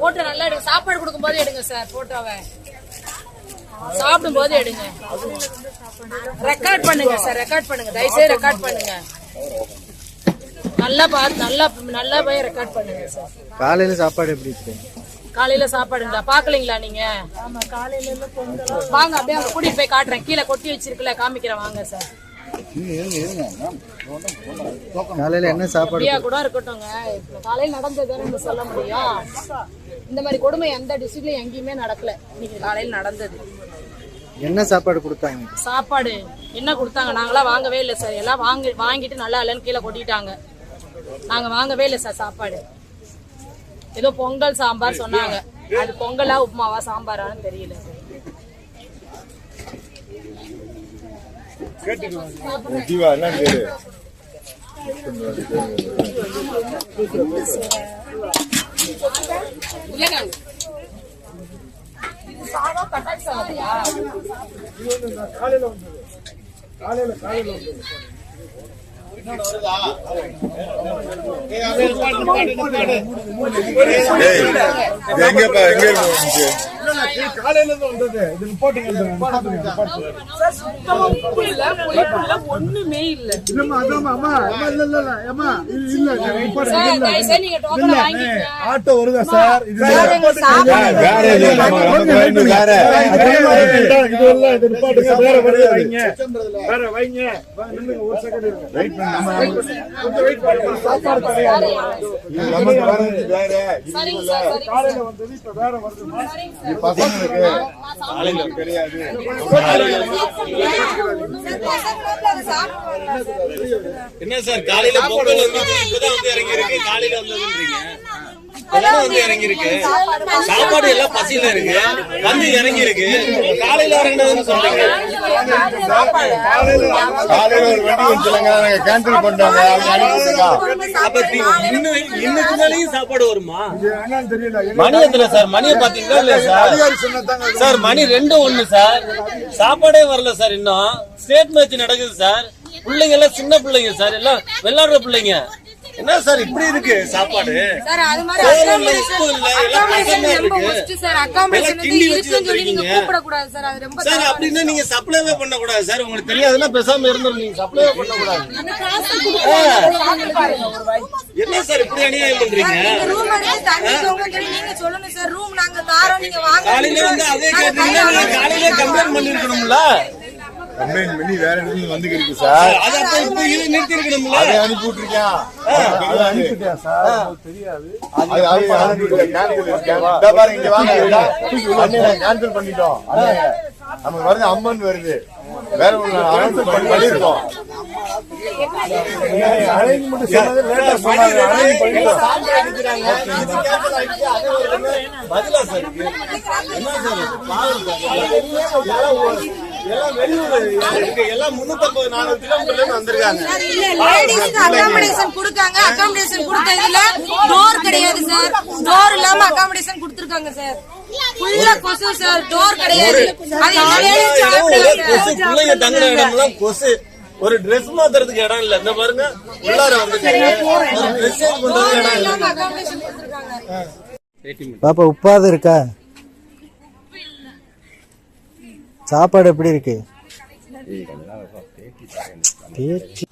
Photo நல்லா எடுங்க. சாப்பாடு கொடுக்கும்போது எடுங்க சார் போட்டோவை சாப்பிடும் போது எடுங்க. ரெக்கார்ட் பண்ணுங்க சார் ரெக்கார்ட் பண்ணுங்க. தயவுசெய்து ரெக்கார்ட் பண்ணுங்க. நல்லா பார்த்து நல்லா நல்லா போய் ரெக்கார்ட் பண்ணுங்க சார் காலையில சாப்பாடு எப்படி இருக்கு? காலையில சாப்பாடுங்களா பாக்கலீங்களா நீங்க? வாங்க அப்படியே அங்க கூட்டிட்டு போய் காட்டுறேன். கீழே கொட்டி வச்சிருக்குல்ல காமிக்கிறேன். வாங்க சார் காலையில என்ன சாப்பாடு கூட இருக்கட்டும்ங்க. காலையில நடந்ததுன்னு சொல்ல முடியும். இந்த மாதிரி கொடுமை எந்த டிஸ்ட்ரிக்ட்லயும் எங்கேயுமே நடக்கல. இன்னைக்கு காலையில நடந்தது. என்ன சாப்பாடு கொடுத்தாங்க? சாப்பாடு. என்ன கொடுத்தாங்க? நாங்களாம் வாங்கவே இல்லை சார். எல்லாம் வாங்கி வாங்கிட்டு நல்லா இல்லைன்னு கீழே கொட்டிட்டாங்க. நாங்க வாங்கவே இல்லை சார் சாப்பாடு. ஏதோ பொங்கல் சாம்பார் சொன்னாங்க. அது பொங்கலா உப்புமாவா சாம்பாரான்னு தெரியல. சாதம் தக்காளி சாதத்தையா எங்கப்பா? எங்க இருக்கு காலையில உப்பு இல்ல புளிப்பு இல்ல ஒண்ணுமே இல்ல இல்லம்மா அதாம்மா அம்மா அம்மா இல்ல இல்ல அம்மா இது ஆட்டோ வருதா சார் இது வேற இது வேற இது இல்ல இது வேற வருது வைங்க வேற வைங்க நில்லுங்க ஒரு செகண்ட் இருங்க வெயிட் பண்ணி நம்ம கொஞ்சம் வெயிட் பண்ணுங்க சாப்பாடு வர்றது வேற இது இல்ல காலையில வந்தது இப்ப வேற இது சார் பசங்களுக்கு காலையில கிடையாது என்ன சார் காலையில பொங்கல் வந்து இப்பதான் வந்து இறங்கி இருக்கு காலையில வந்ததுன்றீங்க? இப்பதான் வந்து இறங்கி இருக்கு சாப்பாடு எல்லாம் பசியில இருக்கு. வந்து இறங்கி இருக்கு காலையில இறங்கினதுன்னு சொல்றீங்க? காலையில ஒரு வண்டி வந்துச்சுலங்க. நாங்க கேன்சல் பண்றோங்க அவங்க அனுப்பிட்டுருக்கா அப்ப தி- இன்னும் இன்னுக்கு மேலேயும் சாப்பாடு வருமா? மணி எத்தனை சார் மணியை பாத்தீங்களா சார்? மணி ரெண்டு ஒண்ணு சார். சாப்பாடே வரல சார் இன்னும். ஸ்டேட் மேட்ச் நடக்குது சார். பிள்ளைங்க எல்லாம் சின்ன பிள்ளைங்க சார். எல்லாம் விளையாடுற பிள்ளைங்க. என்ன சார் இப்படி இருக்கு சாப்பாடு? சார் அது மாதிரி சார். அப்படின்னா நீங்க சப்ளைவே பண்ண கூடாது சார் உங்களுக்கு தெரியாதுன்னா பேசாம இருந்துரும். நீங்க சப்ளைவே பண்ண கூடாது. என்ன சார் இப்படி அநியாயம் பண்றீங்க? காலையில வந்து அதே கேட்டீங்கன்னா காலையில கம்ப்ளைண்ட் பண்ணிருக்கணும்ல. கம்ப்ளைண்ட் பண்ணி வேற இடத்துல வந்துருக்கு சார். அது அனுப்பி விட்டுருக்கேன் அதை அனுப்பிட்டியா சார். தெரியாது. அது அது அனுப்பி விட்டேன் கேன்சல் இதோ பாருங்க இங்க வாங்க கேன்சல் பண்ணிட்டோம். நமக்கு வருது அம்மன் வருது. வேற ஒண்ணு அனௌன்ஸ் பண்ணி பண்ணிருக்கோம் பதிலா சார்? என்ன சார். எல்லாம் வெளியூர். எல்லாம் முன்னூத்தி நானூறு கிலோமீட்டர்ல வந்திருக்காங்க. அகாமடேஷன் கொடுக்காங்க அகாமடேஷன் கொடுத்ததுல டோர் கிடையாது சார் டோர் இல்லாம அகாமடேஷன் கொடுத்திருக்காங்க சார் ஃபுல்லா கொசு சார் டோர் கிடையாது. கொசு. பிள்ளைங்க தங்குற இடம்லாம் கொசு. ஒரு Dress மாத்துறதுக்கு இடம் இல்ல. இந்த பாருங்க உள்ளார வந்துட்டீங்க ஒரு ட்ரெஸ் சேஞ்ச் பண்றதுக்கு இடம் இல்ல. பாப்பா உப்பாது இருக்கா? சாப்பாடு எப்படி இருக்கு? பேச்சு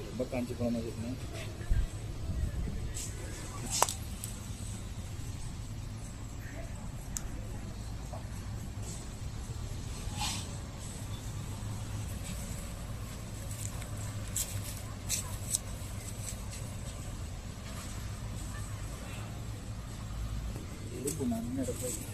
ரொம்ப காஞ்சி போன மாதிரி 那都可以